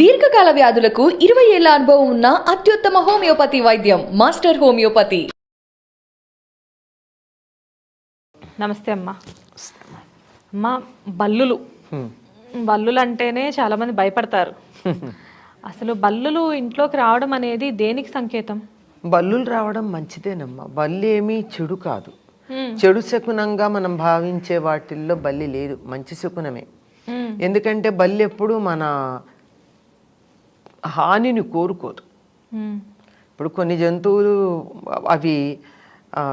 దీర్ఘకాల వ్యాధులకు ఇరవై ఏళ్ళ అనుభవం ఉన్న అత్యుత్తమ హోమియోపతి వైద్యం మాస్టర్ హోమియోపతి. నమస్తే అమ్మా. అమ్మ బల్లులు. బల్లులు అంటేనే చాలా మంది భయపడతారు. అసలు బల్లులు ఇంట్లోకి రావడం అనేది దేనికి సంకేతం? బల్లులు రావడం మంచిదేనమ్మా. బల్లి ఏమీ చెడు కాదు. చెడు శకునంగా మనం భావించే వాటిల్లో బల్లి లేదు. మంచి శకునమే. ఎందుకంటే బల్లి ఎప్పుడు మన హానిని కోరుకోదు. మ్మ్. ఇప్పుడు కొన్ని జంతువులు అవి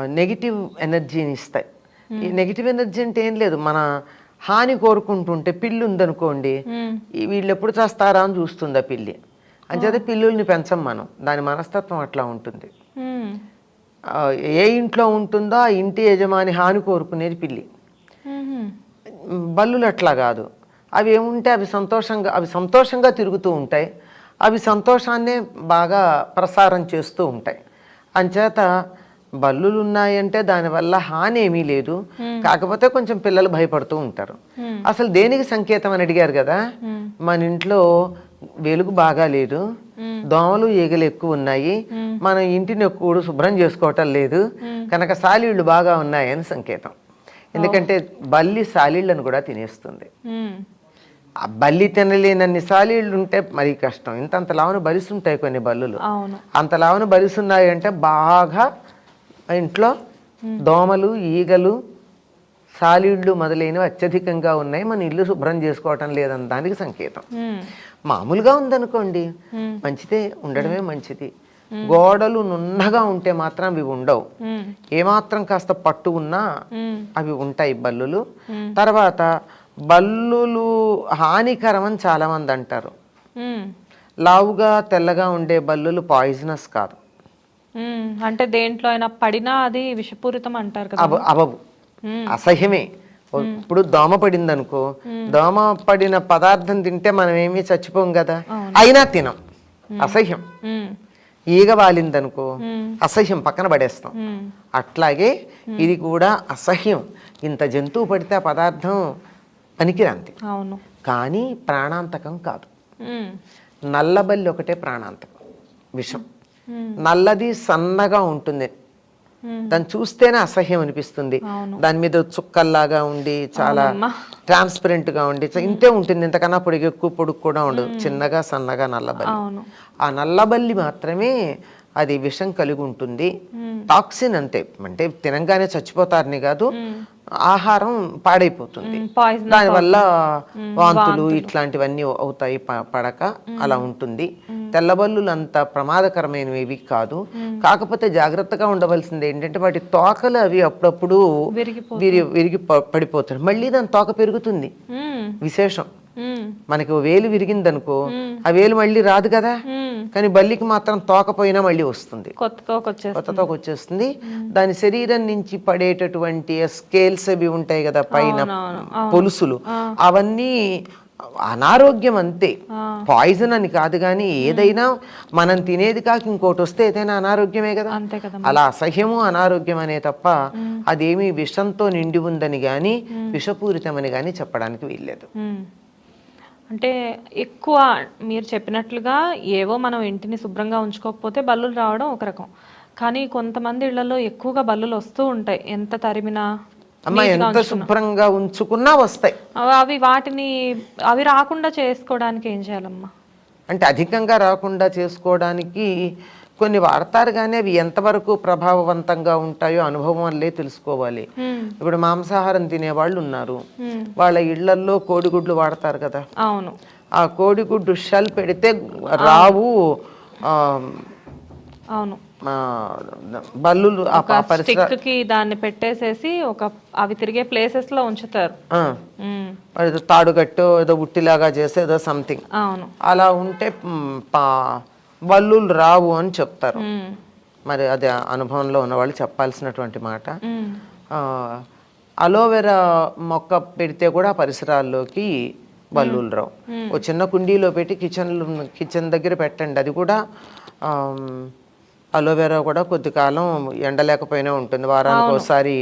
నెగిటివ్ ఎనర్జీని ఇస్తాయి. ఈ నెగిటివ్ ఎనర్జీ అంటే ఏం లేదు మన హాని కోరుకుంటుంటే పిల్లి ఉందనుకోండి వీళ్ళు ఎప్పుడు చేస్తారా అని చూస్తుంది ఆ పిల్లి. అంచేత పిల్లుల్ని పెంచం మనం దాని మనస్తత్వం అట్లా ఉంటుంది. ఏ ఇంట్లో ఉంటుందో ఆ ఇంటి యజమాని హాని కోరుకునేది పిల్లి. బల్లులు అట్లా కాదు. అవి ఏముంటే అవి సంతోషంగా అవి సంతోషంగా తిరుగుతూ ఉంటాయి. అవి సంతోషాన్నే బాగా ప్రసారం చేస్తూ ఉంటాయి. అంచేత బల్లులు ఉన్నాయంటే దానివల్ల హాని ఏమీ లేదు కాకపోతే కొంచెం పిల్లలు భయపడుతూ ఉంటారు. అసలు దేనికి సంకేతం అని అడిగారు కదా? మన ఇంట్లో వెలుగు బాగా లేదు. దోమలు ఈగలు ఎక్కువ ఉన్నాయి. మనం ఇంటిని ఎక్కువ శుభ్రం చేసుకోవటం లేదు. కనుక సాలీళ్ళు బాగా ఉన్నాయని సంకేతం. ఎందుకంటే బల్లి సాలీళ్ళను కూడా తినేస్తుంది. ఆ బల్లి తినలేనన్ని సాలీళ్ళు ఉంటే మరీ కష్టం. ఇంత అంత లావున బలిసుంటాయి కొన్ని బల్లులు. అంత లావున బలిసున్నాయి అంటే బాగా ఇంట్లో దోమలు ఈగలు సాలీళ్ళు మొదలైనవి అత్యధికంగా ఉన్నాయి. మన ఇల్లు శుభ్రం చేసుకోవటం లేదన్న దానికి సంకేతం. మ్మ్. మామూలుగా ఉందనుకోండి మంచిదే ఉండడమే మంచిది. గోడలు నున్నగా ఉంటే మాత్రం అవి ఉండవు. ఏమాత్రం కాస్త పట్టు ఉన్నా. అవి ఉంటాయి బల్లులు. తర్వాత బల్లులు హానికరం అని చాలా మంది అంటారు. లావుగా తెల్లగా ఉండే బల్లులు పాయిజనస్ కాదు. అంటే దేంట్లో అయినా పడినా అది విషపూరితం అంటారు కదా. అవవు అసహ్యమే. ఇప్పుడు దోమ పడింది అనుకో దోమ పడిన పదార్థం తింటే మనం ఏమీ చచ్చిపోం కదా. అయినా తినం. అసహ్యం. ఈగ వాలిందనుకో అసహ్యం పక్కన పడేస్తాం. అట్లాగే ఇది కూడా అసహ్యం. ఇంత జంతువు పడితే ఆ పదార్థం పనికిరాంతి అవును. కానీ ప్రాణాంతకం కాదు. నల్లబల్లి ఒకటే ప్రాణాంతకం విషం. నల్లది సన్నగా ఉంటుంది. దాన్ని చూస్తేనే అసహ్యం అనిపిస్తుంది. దాని మీద చుక్కల్లాగా ఉండి చాలా ట్రాన్స్పరెంట్గా ఉండి ఇంతే ఉంటుంది. ఇంతకన్నా పొడిగి ఎక్కువ పొడుగు కూడా ఉండదు. చిన్నగా సన్నగా నల్లబల్లి. ఆ నల్లబల్లి మాత్రమే అది విషం కలిగి ఉంటుంది టాక్సిన్ అంతే. అంటే తినంగానే చచ్చిపోతారని కాదు. ఆహారం పాడైపోతుంది. దానివల్ల వాంతులు ఇట్లాంటివన్నీ అవుతాయి పడక. అలా ఉంటుంది. తెల్లబల్లులు అంత ప్రమాదకరమైనవి కాదు. కాకపోతే జాగ్రత్తగా ఉండవలసింది ఏంటంటే వాటి తోకలు అవి అప్పుడప్పుడు విరిగి ప- పడిపోతాయి. మళ్ళీ దాని తోక పెరుగుతుంది. విశేషం. మనకి వేలు విరిగిందనుకో ఆ వేలు మళ్ళీ రాదు కదా. కానీ బల్లికి మాత్రం తోకపోయినా మళ్ళీ వస్తుంది. కొత్త తోక వచ్చేస్తుంది దాని శరీరం నుంచి పడేటటువంటి స్కేల్స్ అవి ఉంటాయి కదా పైన పొలుసులు. అవన్నీ అనారోగ్యం అంతే. పాయిజన్ అని కాదు కానీ ఏదైనా మనం తినేది కాక ఇంకోటి వస్తే ఏదైనా అనారోగ్యమే కదా. అలా అసహ్యము అనారోగ్యం అనే తప్ప అదేమి విషంతో నిండి ఉందని గాని విషపూరితమని గాని చెప్పడానికి వీల్లేదు. అంటే ఎక్కువ మీరు చెప్పినట్లుగా ఏవో మనం ఇంటిని శుభ్రంగా ఉంచుకోకపోతే బల్లులు రావడం ఒక రకం. కానీ కొంతమంది ఇళ్ళలో ఎక్కువగా బల్లులు వస్తూ ఉంటాయి. ఎంత తరిమినా అమ్మ ఎంత శుభ్రంగా ఉంచుకున్నా వస్తాయి. అవి- అవి వాటిని అవి రాకుండా చేసుకోవడానికి ఏం చేయాలమ్మా? అంటే అధికంగా రాకుండా చేసుకోవడానికి కొన్ని వాడతారు కానీ అవి ఎంతవరకు ప్రభావవంతంగా ఉంటాయో అనుభవం వల్లే తెలుసుకోవాలి. ఇప్పుడు మాంసాహారం తినేవాళ్ళు ఉన్నారు వాళ్ళ ఇళ్ళల్లో కోడిగుడ్లు వాడతారు కదా. అవును. ఆ కోడిగుడ్డు షెల్ పెడితే రావు అవును. కి దాన్ని పెట్టేసేసి ఒక అవి తిరిగే ప్లేసెస్లో ఉంచుతారు. ఏదో తాడుగట్టు ఏదో ఉట్టిలాగా చేస్తే ఏదో సంథింగ్. అవును. అలా ఉంటే బల్లులు రావు అని చెప్తారు. మరి అది అనుభవంలో ఉన్న వాళ్ళు చెప్పాల్సినటువంటి మాట. అలోవెరా మొక్క పెడితే కూడా పరిసరాల్లోకి బల్లులు రావు. ఓ చిన్న కుండీలో పెట్టి కిచెన్ కిచెన్ దగ్గర పెట్టండి. అది కూడా అలోవెరా కూడా కొద్ది కాలం ఎండలేకపోయినా ఉంటుంది. వారానికి ఒకసారి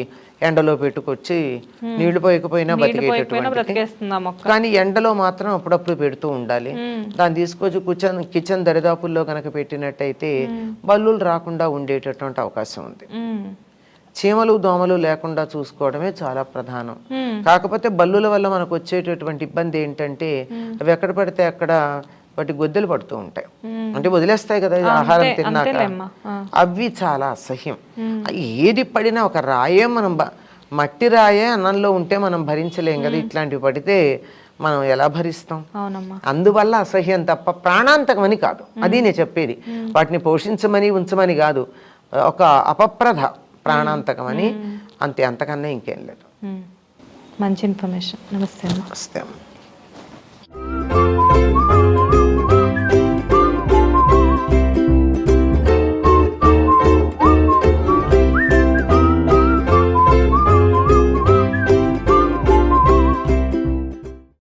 ఎండలో పెట్టుకొచ్చి నీళ్ళు పోయకపోయినా బతికేటటువంటి కానీ ఎండలో మాత్రం అప్పుడప్పుడు పెడుతూ ఉండాలి. దాన్ని తీసుకొచ్చి కిచెన్ కిచెన్ దరిదాపుల్లో కనుక పెట్టినట్టయితే బల్లులు రాకుండా ఉండేటటువంటి అవకాశం ఉంది. చీమలు దోమలు లేకుండా చూసుకోవడమే చాలా ప్రధానం. కాకపోతే బల్లుల వల్ల మనకు వచ్చేటటువంటి ఇబ్బంది ఏంటంటే అవి ఎక్కడ పడితే అక్కడ వాటి గొద్దెలు పడుతూ ఉంటాయి. అంటే వదిలేస్తాయి కదా ఆహారం తిన్నాక. అవి చాలా అసహ్యం. ఏది పడినా ఒక రాయే మనం మట్టి రాయే అన్నంలో ఉంటే మనం భరించలేం కదా ఇట్లాంటివి పడితే మనం ఎలా భరిస్తాం? అవునమ్మా. అందువల్ల అసహ్యం తప్ప ప్రాణాంతకం అని కాదు అది నేను చెప్పేది. వాటిని పోషించమని ఉంచమని కాదు. ఒక అపప్రధ ప్రాణాంతకం అని అంతే అంతకన్నా ఇంకేం లేదు. మంచి ఇన్ఫర్మేషన్. నమస్తే అమ్మా. వస్తే